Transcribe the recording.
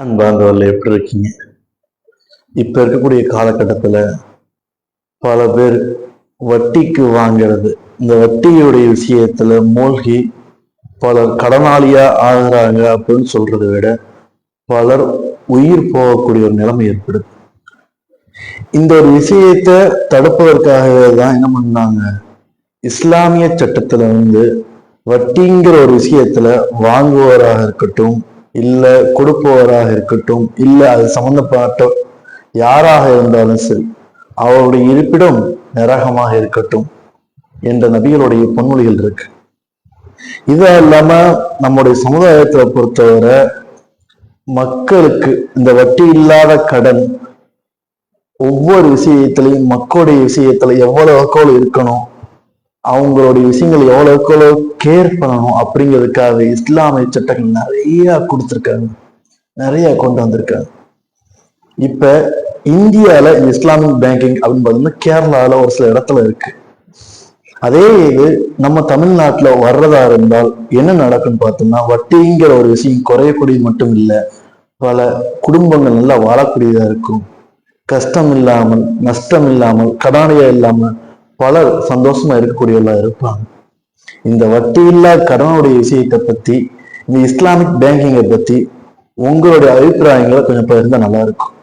அன்பாந்தவர்கள் எப்படி இருக்கீங்க? இப்ப இருக்கக்கூடிய காலகட்டத்துல பல பேர் வட்டிக்கு வாங்குறது. இந்த வட்டியுடைய விஷயத்துல மூழ்கி பலர் கடனாளியா ஆகிறாங்க அப்படின்னு சொல்றதை விட பலர் உயிர் போகக்கூடிய ஒரு நிலைமை ஏற்படுது. இந்த ஒரு விஷயத்தை தடுப்பதற்காகவே தான் என்ன பண்ணாங்க? இஸ்லாமிய சட்டத்தில் வந்து வட்டிங்கிற ஒரு விஷயத்துல வாங்குவோராக இருக்கட்டும் இல்ல கொடுப்பவராக இருக்கட்டும் இல்ல அது சம்பந்தப்பட்ட யாராக இருந்தாலும் சரி அவருடைய இருப்பிடம் நரகமாக இருக்கட்டும் என்ற நபிகளுடைய பொன்மொழிகள் இருக்கு. இது இல்லாம நம்முடைய சமுதாயத்தை பொறுத்தவரை மக்களுக்கு இந்த வட்டி இல்லாத கடன் ஒவ்வொரு விஷயத்திலையும் மக்களுடைய விஷயத்துல எவ்வளவுக்கு எவ்வளவு இருக்கணும் அவங்களுடைய விஷயங்கள் எவ்வளவுக்கு எவ்வளவு கேர் பண்ணணும் அப்படிங்கிறதுக்காக இஸ்லாமிய சட்டங்கள் நிறைய கொடுத்துருக்காங்க. நிறைய கொண்டு வந்திருக்காங்க. இப்ப இந்தியால இஸ்லாமிக் பேங்கிங் அப்படின்னு பார்த்தோம்னா கேரளால ஒரு சில இடத்துல இருக்கு. அதே இது நம்ம தமிழ்நாட்டுல வர்றதா இருந்தால் என்ன நடக்கும்னு பார்த்தோம்னா வட்டிங்கிற ஒரு விஷயம் குறையக்கூடியது மட்டும் இல்ல. பல குடும்பங்கள் நல்லா வாழக்கூடியதா இருக்கும். கஷ்டம் இல்லாமல் நஷ்டம் இல்லாமல் கடனையா இல்லாமல் பலர் சந்தோஷமா இருக்கக்கூடியவர்களா இருப்பாங்க. இந்த வட்டி இல்லா கடனுடைய விஷயத்தை பத்தி இந்த இஸ்லாமிக் பேங்கிங்கை பத்தி உங்களுடைய அபிப்பிராயங்களை கொஞ்சம் பகிர்ந்தா நல்லா இருக்கும்.